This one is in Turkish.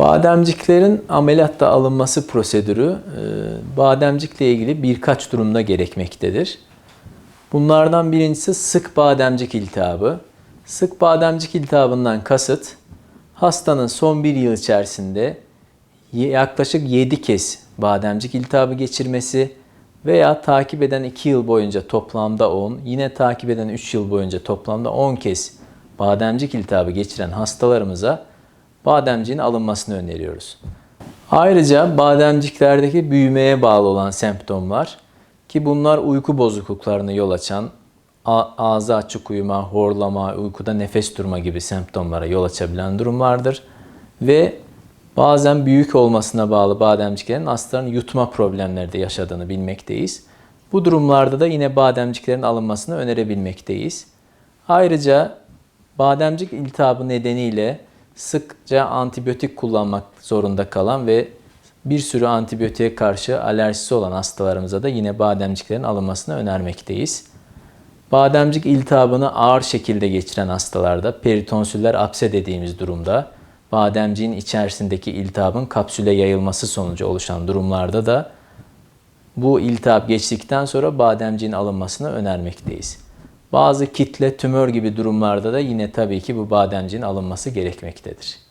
Bademciklerin ameliyatta alınması prosedürü e, bademcikle ilgili birkaç durumda gerekmektedir. Bunlardan birincisi sık bademcik iltihabı. Sık bademcik iltihabından kasıt hastanın son bir yıl içerisinde yaklaşık 7 kez bademcik iltihabı geçirmesi veya takip eden 2 yıl boyunca toplamda 10, yine takip eden 3 yıl boyunca toplamda 10 kez bademcik iltihabı geçiren hastalarımıza bademciğin alınmasını öneriyoruz. Ayrıca bademciklerdeki büyümeye bağlı olan semptomlar ki bunlar uyku bozukluklarına yol açan ağzı açık uyuma, horlama, uykuda nefes durma gibi semptomlara yol açabilen durumlardır. Ve bazen büyük olmasına bağlı bademciklerin hastaların yutma problemleri de yaşadığını bilmekteyiz. Bu durumlarda da yine bademciklerin alınmasını önerebilmekteyiz. Ayrıca bademcik iltihabı nedeniyle sıkça antibiyotik kullanmak zorunda kalan ve bir sürü antibiyotiğe karşı alerjisi olan hastalarımıza da yine bademciklerin alınmasını önermekteyiz. Bademcik iltihabını ağır şekilde geçiren hastalarda peritonsüller apse dediğimiz durumda bademciğin içerisindeki iltihabın kapsüle yayılması sonucu oluşan durumlarda da bu iltihap geçtikten sonra bademciğin alınmasını önermekteyiz. Bazı kitle, tümör gibi durumlarda da yine tabii ki bu bademciğin alınması gerekmektedir.